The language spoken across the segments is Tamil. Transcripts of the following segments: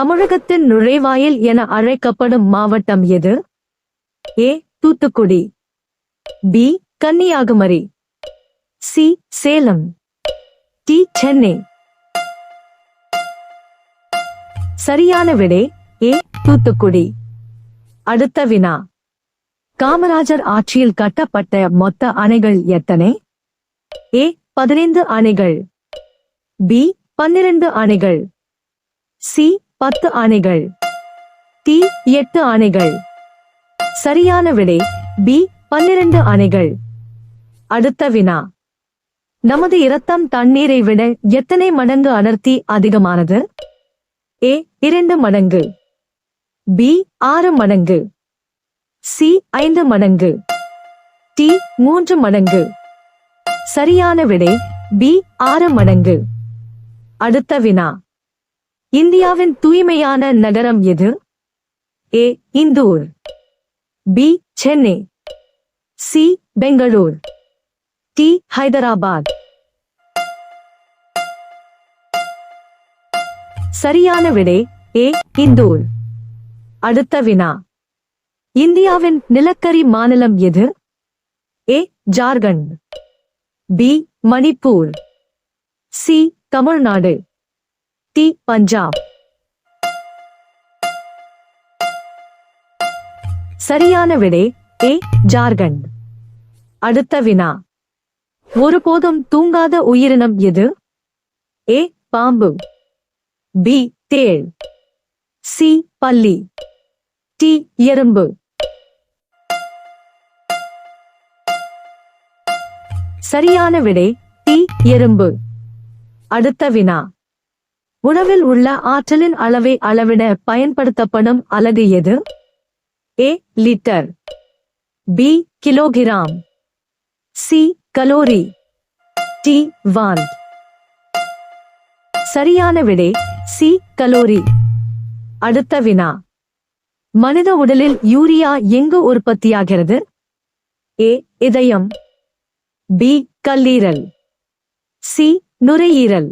தமிழகத்தின் நுழைவாயில் என அழைக்கப்படும் மாவட்டம் எது? A. Thoothukudi. B. Kanniyakumari. C. Salem. D. Chennai. சரியான விடை ஏ. தூத்துக்குடி. அடுத்த வினா. காமராஜர் ஆட்சியில் கட்டப்பட்ட மொத்த அணைகள் எத்தனை? ஏ. பதினைந்து அணைகள். பி. பன்னிரண்டு அணைகள். சி. பத்து ஆணைகள். டி எட்டு ஆணைகள். சரியான விடை பி பன்னிரண்டு ஆணைகள். அடுத்த வினா. நமது இரத்தம் தண்ணீரை விட எத்தனை மடங்கு அடர்த்தி அதிகமானது? ஏ இரண்டு மடங்கு. பி ஆறு மடங்கு. சி ஐந்து மடங்கு. டி மூன்று மடங்கு. சரியான விடை பி ஆறு மடங்கு. அடுத்த வினா. இந்தியாவின் தூய்மையான நகரம் எது? A Indore. B Chennai. C Bengaluru. D Hyderabad. சரியான விடை ஏ இந்தூர். அடுத்த வினா. இந்தியாவின் நிலக்கரி மாநிலம் எது? A Jharkhand. B Manipur. C Tamil Nadu. D Punjab. சரியான விடை ஏ ஜார்க்கண்ட். அடுத்த வினா. ஒருபோதும் தூங்காத உயிரினம் எது? ஏ பாம்பு. பி தேள். சி பல்லி. டி எறும்பு. சரியான விடை டி எறும்பு. அடுத்த வினா. உணவில் உள்ள ஆற்றலின் அளவை அளவிட பயன்படுத்தப்படும் அலகு எது? A litre B kilogram C calorie D வான் சரியான விடை சி கலோரி அடுத்த வினா. மனித உடலில் யூரியா எங்கு உற்பத்தியாகிறது? ஏ இதயம். பி கல்லீரல். சி நுரையீரல்.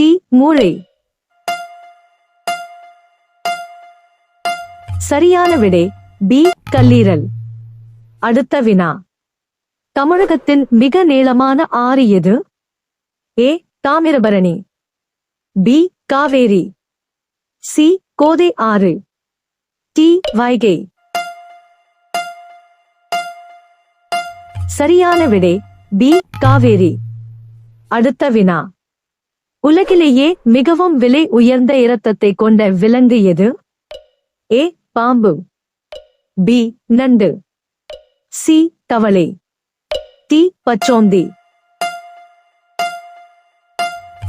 டி மூளை. சரியான விடை பி கல்லீரல். அடுத்த வினா. தமிழகத்தின் மிக நீளமான ஆறு எது? A Tamirabarani. B Kaveri. C Kothai ஆறு. டி வைகை. சரியான விடை பி காவேரி. அடுத்த வினா. உலகிலேயே மிகவும் விலை உயர்ந்த இரத்தத்தை கொண்ட விலங்கு எது? ஏ பாம்பு. பி நண்டு. சி தவளை. டி பச்சோந்தி.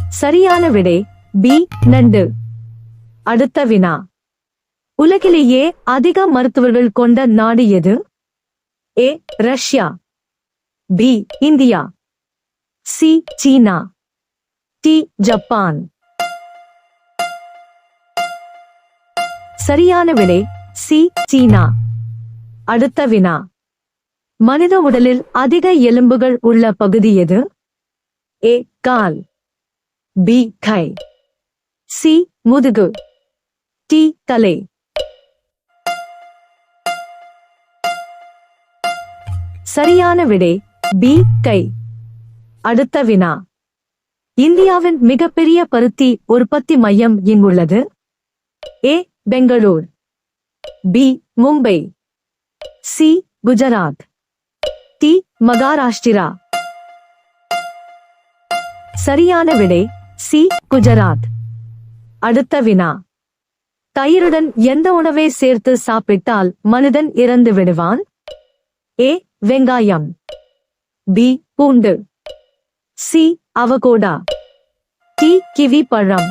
சரியான விடை பி நண்டு. அடுத்த வினா. உலகிலேயே அதிக மருத்துவர்கள் கொண்ட நாடு எது? A Russia. B India. C China. D Japan சரியான விடை சி சீனா. அடுத்த வினா. மனித உடலில் அதிக எலும்புகள் உள்ள பகுதி எது? ஏ கால். பி கை. சி முதுகு. டி தலை. சரியான விடை பி கை. அடுத்த வினா. இந்தியாவின் மிகப்பெரிய பருத்தி உற்பத்தி மையம் இங்குள்ளது A Bangalore. B Mumbai. C Gujarat. D Maharashtra. சரியான விடை சி குஜராத். அடுத்த வினா. தயிருடன் எந்த உணவை சேர்த்து சாப்பிட்டால் மனிதன் இறந்து விடுவான்? ஏ வெங்காயம். பி பூண்டு. C avocado. டி கிவி பழம்.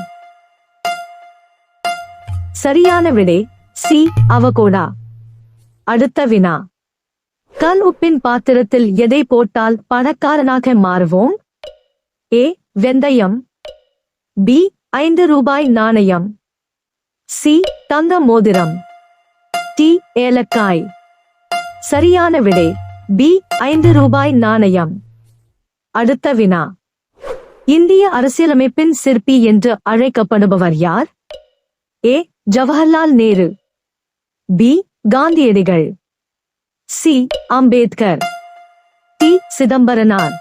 சரியான விடை சி அவகோடா. அடுத்த வினா. கண் உப்பின் பாத்திரத்தில் எதை போட்டால் பணக்காரனாக மாறுவோம்? ஏ வெந்தயம். பி ஐந்து ரூபாய் நாணயம். சி தங்க மோதிரம். டி ஏலக்காய். சரியான விடை பி ஐந்து ரூபாய் நாணயம். அடுத்த வினா. இந்திய அரசியலமைப்பின் சிற்பி என்று அழைக்கப்படுபவர் யார்? ஏ. ஜவஹர்லால் நேரு. பி. காந்தியடிகள். சி. அம்பேத்கர். டி. சிதம்பரனார்.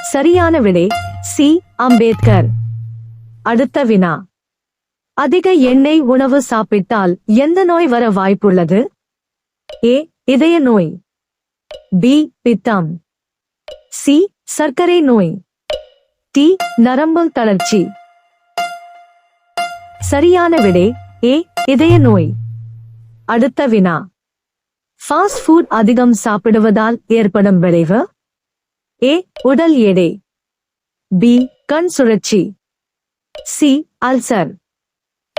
சரியான விடை சி. அம்பேத்கர். அடுத்த வினா. அதிக எண்ணெய் உணவு சாப்பிட்டால் எந்த நோய் வர வாய்ப்புள்ளது? ஏ. இதய நோய். பி. பித்தம். சி. சர்க்கரை நோய். டி நரம்பு தளர்ச்சி. சரியான விடை ஏ இதய நோய். அடுத்த வினா. ஃபாஸ்ட் ஃபுட் அதிகம் சாப்பிடுவதால் ஏற்படும் விளைவு? ஏ உடல் எடை. பி கண் சுழற்சி. C ulcer.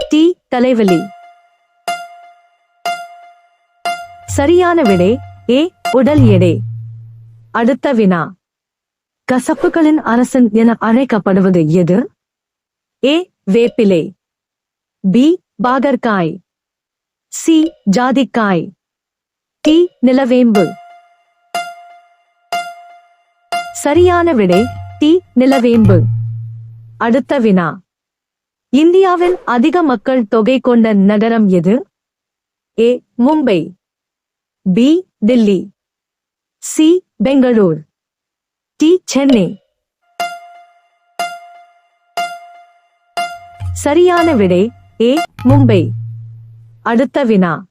டி தலைவலி. சரியான விடை ஏ உடல் எடை. அடுத்த வினா. கசப்புகளின் அரசன் என அழைக்கப்படுவது எது? ஏ. வேப்பிலை. பி. பாகற்காய். சி. ஜாதிக்காய். டி. நிலவேம்பு. சரியான விடை டி. நிலவேம்பு. அடுத்த வினா. இந்தியாவின் அதிக மக்கள் தொகை கொண்ட நகரம் எது? A. Mumbai. B. Delhi C. Bangalore. D Chennai. சரியான விடை ஏ மும்பை. அடுத்த வினா.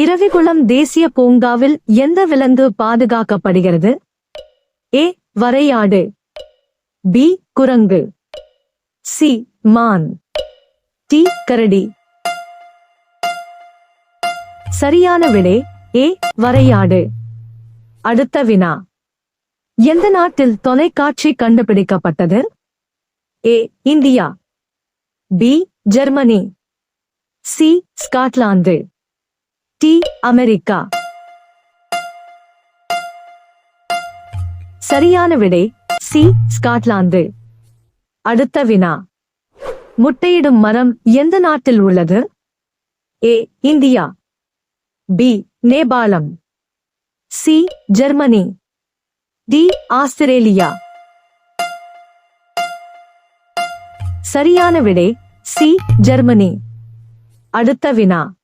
இரவிகுளம் தேசிய பூங்காவில் எந்த விலங்கு பாதுகாக்கப்படுகிறது? ஏ வரையாடு. பி குரங்கு. சி மான். டி கரடி. சரியான விடை ஏ வரையாடு. அடுத்த வினா. எந்த நாட்டில் தொலைக்காட்சி கண்டுபிடிக்கப்பட்டது? A India. B Germany. C Scotland. D America. சரியான விடை சி ஸ்காட்லாந்து. அடுத்த வினா. முட்டையிடும் மரம் எந்த நாட்டில் உள்ளது? A India. B Nepal. C Germany. D Australia. சரியான விடை சி ஜெர்மனி. அடுத்த வினா.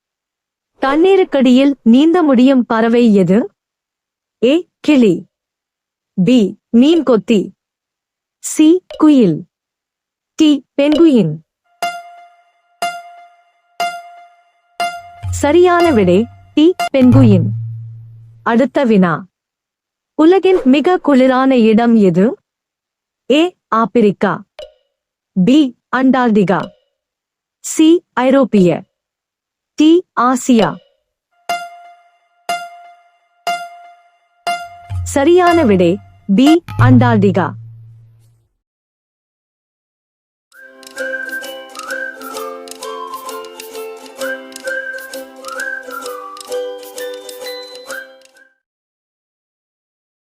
தண்ணீருக்கடியில் நீந்த முடியும் பறவை எது? ஏ கிளி. பி மீன் கொத்தி. சி குயில். டி பென்குயின் சரியான விடை டி பென்குயின் அடுத்த வினா. உலகின் மிக குளிரான இடம் எது? A Africa. B Antarctica. C ஐரோப்பிய. D Asia. சரியான விடை பி அண்டார்டிகா.